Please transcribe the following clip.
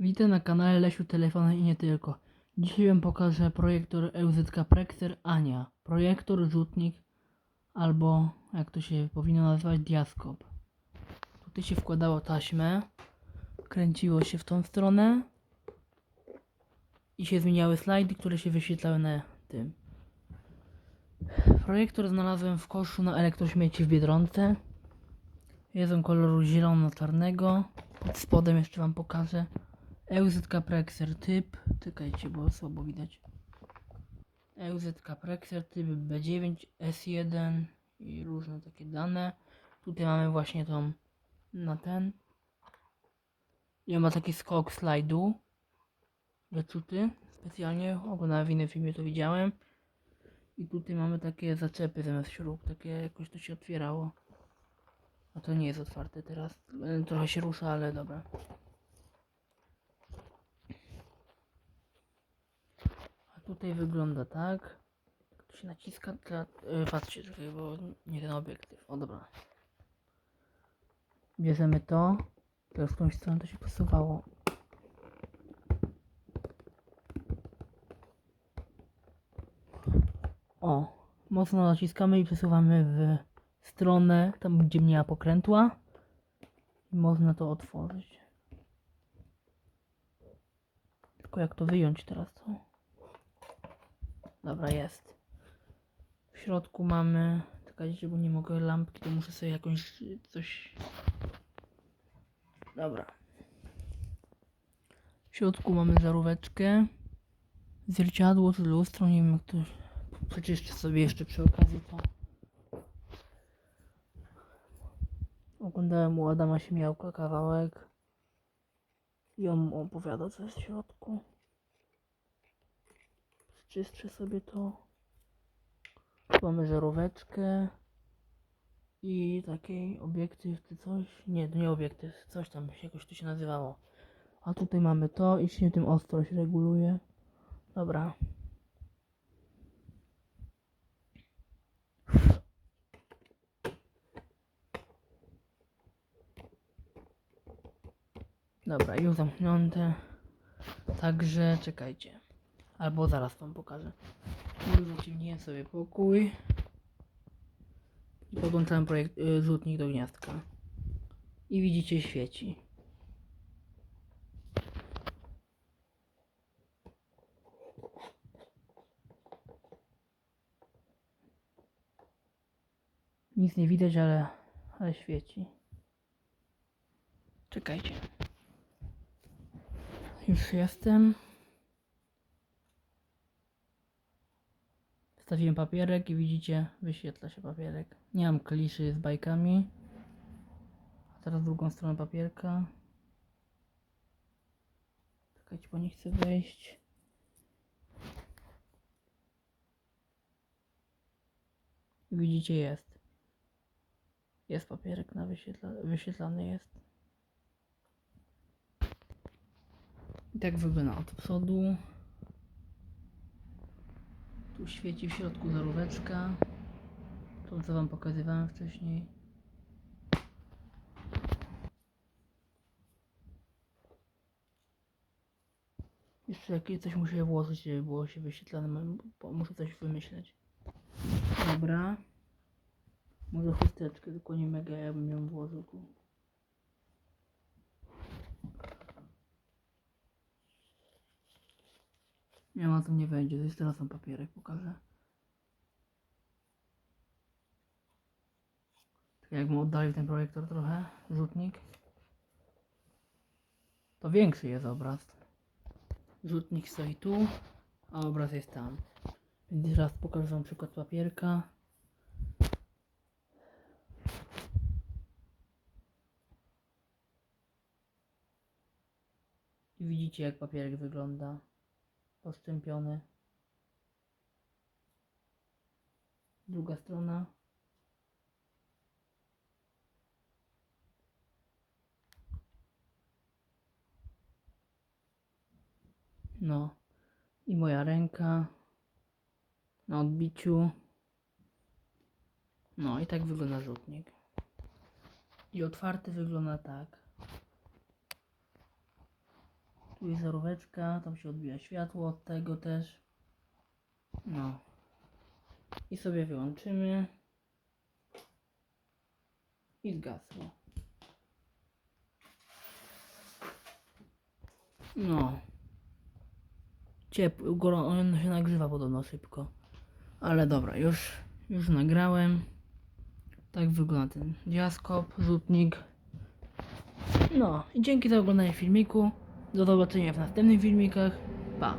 Witam na kanale Lesiu Telefony i nie tylko. Dzisiaj wam pokażę projektor EUZK Prexer Ania. Projektor, rzutnik albo jak to się powinno nazywać diaskop. Tutaj się wkładało taśmę, kręciło się w tą stronę i się zmieniały slajdy, które się wyświetlały na tym. Projektor znalazłem w koszu na elektrośmieci w Biedronce. Jest on koloru zielono-czarnego. Pod spodem jeszcze wam pokażę. EUZK Prexer typ. Czekajcie, bo słabo widać. EUZK Prexer typ B9, S1 i różne takie dane. Tutaj mamy właśnie tą na ten. I on ma taki skok slajdu. Wyczuty specjalnie. Oglądałem w innym filmie to widziałem. I tutaj mamy takie zaczepy zamiast śrub. Takie jakoś to się otwierało. A to nie jest otwarte teraz. E, Trochę się rusza, ale dobra. Tutaj wygląda tak. To się naciska. Dla... e, Patrzcie, czekaj, bo nie ten obiektyw. O dobra. Bierzemy to. Teraz w którąś stronę to się posuwało. O, mocno naciskamy i przesuwamy w stronę, tam gdzie ma pokrętła. I można to otworzyć. Tylko jak to wyjąć teraz to? Dobra, jest. W środku mamy... Czekajcie, bo nie mogę lampki, to muszę sobie jakąś coś... Dobra. W środku mamy żaróweczkę. Zwierciadło z lustro, nie wiem jak to... Przeczyszczę sobie jeszcze przy okazji to. Oglądałem u Adama Śmiałka kawałek. I on mu opowiada co jest w środku. Przeczyszczę sobie to. Mamy żaróweczkę. I taki obiektyw czy coś. Nie, to nie obiektyw, coś tam jakoś to się nazywało. A tutaj mamy to i się tym ostrość reguluje. Dobra. Dobra, już zamknięte. Także czekajcie. Albo zaraz wam pokażę. Już sobie pokój. I podłączałem projekt, y, rzutnik do gniazdka. I widzicie świeci. Nic nie widać, ale, ale świeci. Czekajcie. Już jestem. Wstawiłem papierek i widzicie, wyświetla się papierek. Nie mam kliszy z bajkami. A teraz drugą stronę papierka. Czekajcie, bo nie chcę wejść. I Widzicie, jest. Jest papierek na wyświetla wyświetlany jest. I tak wygląda od przodu. Tu świeci w środku zaróweczka. To co wam pokazywałem wcześniej. Jeszcze jakieś coś muszę włożyć, żeby było się wyświetlane, bo muszę coś wymyśleć. Dobra. Może chusteczkę, tylko nie mega jakbym ją włożył. Nie ma to nie wejdzie, to jest teraz ten papierek, pokażę. Tak jakbym oddalił ten projektor trochę, rzutnik. To większy jest obraz. Rzutnik stoi tu, a obraz jest tam. Więc teraz pokażę wam przykład papierka. I widzicie jak papierek wygląda postrzępiony. Druga strona. No. I moja ręka na odbiciu. No i tak wygląda rzutnik. I otwarty wygląda tak. Tu jest żaróweczka, tam się odbija światło od tego też. No. I sobie wyłączymy. I zgasło. No. Ciepły, gorą, on się nagrzewa podobno szybko. Ale dobra, już, już nagrałem. Tak wygląda ten diaskop, rzutnik. No i dzięki za oglądanie filmiku. Do zobaczenia w następnych filmikach. Pa!